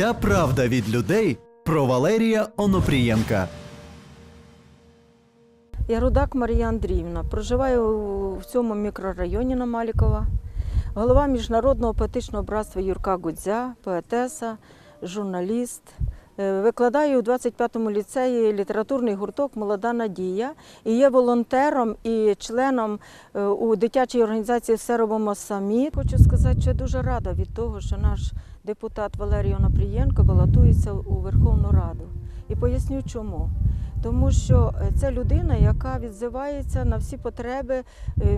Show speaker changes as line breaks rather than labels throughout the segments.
Вся правда від людей про Валерія Онопрієнка.
Я Рудак Марія Андріївна. Проживаю в цьому мікрорайоні на Малікова. Голова міжнародного поетичного братства Юрка Гудзя, поетеса, журналіст. Е, Викладаю у 25-му ліцеї літературний гурток Молода Надія і є волонтером і членом е, у дитячій організації Все робимо самі. Хочу сказати, що я дуже рада від того, що наш депутат Валерій Онопрієнко балотується у Верховну Раду. І поясню чому. Тому що е, це людина, яка відзивається на всі потреби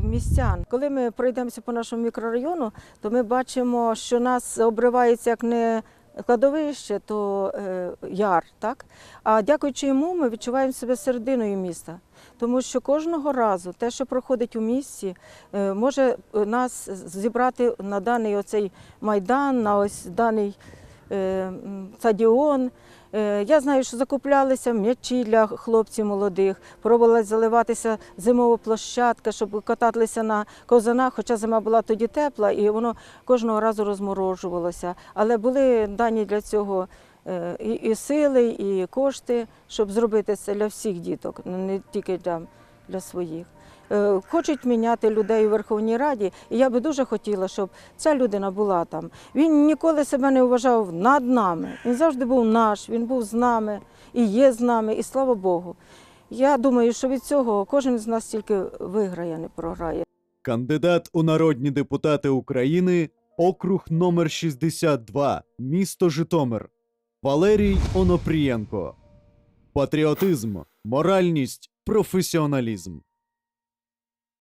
містян. Коли ми пройдемося по нашому мікрорайону, то ми бачимо, що нас обривається як не кладовище, то е, яр. Так? А дякуючи йому, ми відчуваємо себе серединою міста. Тому що кожного разу те, що проходить у місті, е, може е, нас зібрати на даний оцей майдан, на ось даний стадіон. Е, Я знаю, що закуплялися м'ячі для хлопців молодих, пробувала заливатися зимова площадка, щоб кататися на ковзанах, хоча зима була тоді тепла, і воно кожного разу розморожувалося. Але були дані для цього е, і сили, і кошти, щоб зробити це для всіх діток, не тільки для, для своїх. Е, Хочуть міняти людей у Верховній Раді, і я би дуже хотіла, щоб ця людина була там. Він ніколи себе не вважав над нами. Він завжди був наш, він був з нами і є з нами, і слава Богу. Я думаю, що від цього кожен з нас тільки виграє, не програє.
Кандидат у народні депутати України, округ номер 62, місто Житомир. Валерій Онопрієнко. Патріотизм, моральність, професіоналізм.